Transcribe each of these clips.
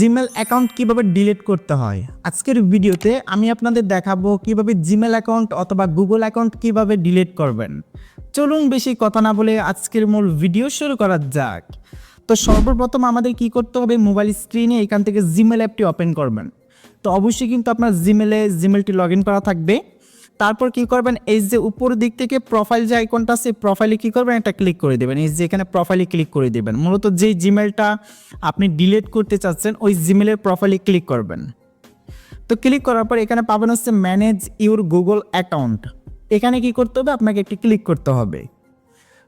Gmail account কীভাবে delete করতে হয়? আজকের ভিডিওতে আমি আপনাদের দেখাবো কীভাবে জিমেল অ্যাকাউন্ট অথবা গুগল অ্যাকাউন্ট কীভাবে ডিলিট করবেন। চলুন বেশি কথা না বলে আজকের মূল ভিডিও শুরু করা যাক। তো সর্বপ্রথম আমাদের কি করতে হবে? মোবাইল স্ক্রিনে এখান থেকে জিমেল অ্যাপটি ওপেন করবেন। তো অবশ্যই কিন্তু আপনার জিমেলে জিমেলটি লগ ইন করা থাকবে। তারপর কি করবেন? এই যে উপর দিক থেকে প্রোফাইল যে আইকনটা আছে প্রোফাইলে কি করবেন? একটা ক্লিক করে দেবেন। এই যে এখানে প্রোফাইলে ক্লিক করে দেবেন। মূলত যেই জিমেলটা আপনি ডিলিট করতে চাচ্ছেন, ওই জিমেলের প্রোফাইলে ক্লিক করবেন। তো ক্লিক করার পর এখানে পাবেন হচ্ছে ম্যানেজ ইউর গুগল অ্যাকাউন্ট এখানে কি করতে হবে? আপনাকে একটি ক্লিক করতে হবে।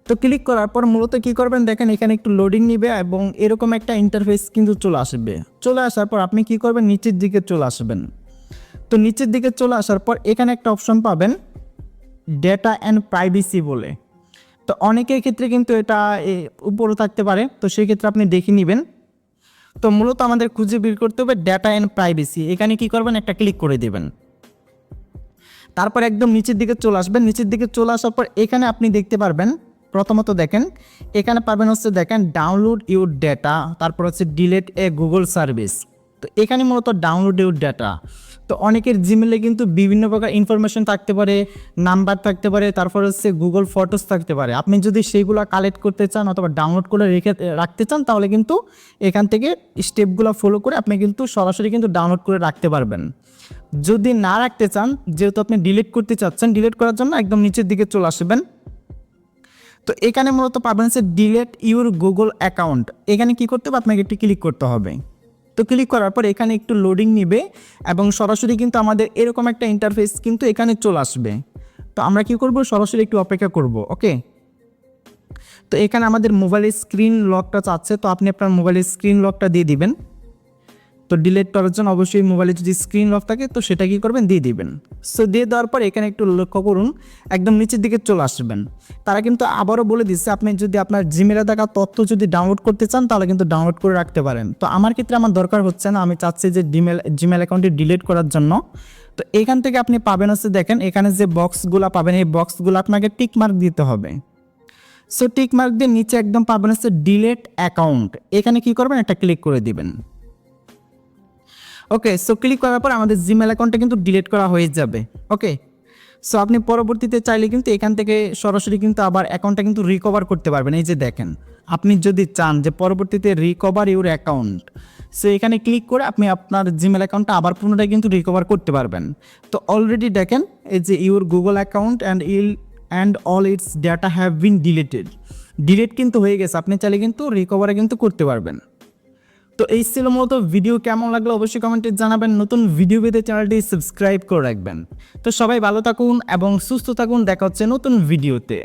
তো ক্লিক করার পর মূলত কি করবেন? দেখেন এখানে একটু লোডিং নিবে এবং এরকম একটা ইন্টারফেস কিন্তু চলে আসবে। চলে আসার পর আপনি কি করবেন? নিচের দিকে চলে আসবেন। তো নিচের দিকে চলে আসার পর এখানে একটা অপশন পাবেন ডেটা অ্যান্ড প্রাইভেসি বলে। তো অনেকের ক্ষেত্রে কিন্তু এটা উপরে থাকতে পারে, তো সেই ক্ষেত্রে আপনি দেখে নেবেন। তো মূলত আমাদের খুঁজে বের করতে হবে ডেটা অ্যান্ড প্রাইভেসি এখানে কি করবেন? একটা ক্লিক করে দেবেন। তারপর একদম নিচের দিকে চলে আসবেন। নিচের দিকে চলে আসার পর এখানে আপনি দেখতে পারবেন, প্রথমত দেখেন, এখানে পাবেন হচ্ছে দেখেন ডাউনলোড ইউর ডেটা তারপর হচ্ছে ডিলেট এ গুগল সার্ভিস তো এখানে মূলত ডাউনলোড ইউর ডেটা তো অনেকের জিমেলে কিন্তু বিভিন্ন প্রকার ইনফরমেশন থাকতে পারে নাম্বার থাকতে পারে, তারপর হচ্ছে গুগল ফটোস থাকতে পারে। আপনি যদি সেইগুলো কালেক্ট করতে চান অথবা ডাউনলোড করে রেখে, রাখতে চান, তাহলে কিন্তু এখান থেকে স্টেপগুলো ফলো করে আপনি কিন্তু সরাসরি কিন্তু ডাউনলোড করে রাখতে পারবেন। যদি না রাখতে চান, যেহেতু আপনি ডিলিট করতে চাচ্ছেন ডিলিট করার জন্য একদম নিচের দিকে চলে আসবেন। তো এখানে মূলত পাবেন হচ্ছে ডিলেট ইউর গুগল অ্যাকাউন্ট এখানে কি করতে হবে? আপনাকে একটি ক্লিক করতে হবে। তো ক্লিক করার পর এখানে একটু লোডিং নিবে এবং সরাসরি কিন্তু আমাদের এরকম একটা ইন্টারফেস কিন্তু এখানে চলে আসবে। তো আমরা কি করব? সরাসরি একটু অপেক্ষা করব ওকে তো এখানে আমাদের মোবাইলের স্ক্রিন লকটা চাচ্ছে, তো আপনি আপনার মোবাইলের স্ক্রিন লকটা দিয়ে দিবেন। তো ডিলেট করার জন্য অবশ্যই মোবাইলে যদি স্ক্রিন লক থাকে, তো সেটা কি করবেন? দিয়ে দিবেন। সো দিয়ে দেওয়ার পর এখানে একটু লক্ষ্য করুন, একদম নিচের দিকে চলে আসবেন। তারা কিন্তু আবারও বলে দিচ্ছে, আপনি যদি আপনার জিমেলে থাকা তথ্য যদি ডাউনলোড করতে চান, তাহলে কিন্তু ডাউনলোড করে রাখতে পারেন। তো আমার ক্ষেত্রে আমার দরকার হচ্ছে না, আমি চাচ্ছি যে ডিমেল জিমেল অ্যাকাউন্টটি ডিলিট করার জন্য। তো এখান থেকে আপনি পাবেন হচ্ছে, দেখেন, এখানে যে বক্সগুলো পাবেন, এই বক্সগুলো আপনাকে টিক মার্ক দিতে হবে। সো টিক মার্ক দিয়ে নিচে একদম পাবেন হচ্ছে ডিলেট অ্যাকাউন্ট এখানে কি করবেন? একটা ক্লিক করে দিবেন। ওকে সো ক্লিক করার পর আমাদের জিমেল অ্যাকাউন্টটা কিন্তু ডিলিট করা হয়ে যাবে। ওকে সো আপনি পরবর্তীতে চাইলে কিন্তু এখান থেকে সরাসরি কিন্তু আবার অ্যাকাউন্টটা কিন্তু রিকভার করতে পারবেন। এই যে দেখেন, আপনি যদি চান যে পরবর্তীতে রিকভার ইউর অ্যাকাউন্ট সো এখানে ক্লিক করে আপনি আপনার জিমেল অ্যাকাউন্টটা আবার পুনরায় কিন্তু রিকভার করতে পারবেন। তো অলরেডি দেখেন, এই যে your Google account and ill and all its data have been deleted delete কিন্তু হয়ে গেছে, আপনি চাইলে কিন্তু রিকভারে কিন্তু করতে পারবেন। তো এই ছিল মূলত ভিডিও, কেমন লাগল অবশ্যই কমেন্টে জানাবেন। নতুন ভিডিও পেতে চ্যানেলটি সাবস্ক্রাইব করে রাখবেন। তো সবাই ভালো থাকুন এবং সুস্থ থাকুন, দেখা হচ্ছে নতুন ভিডিওতে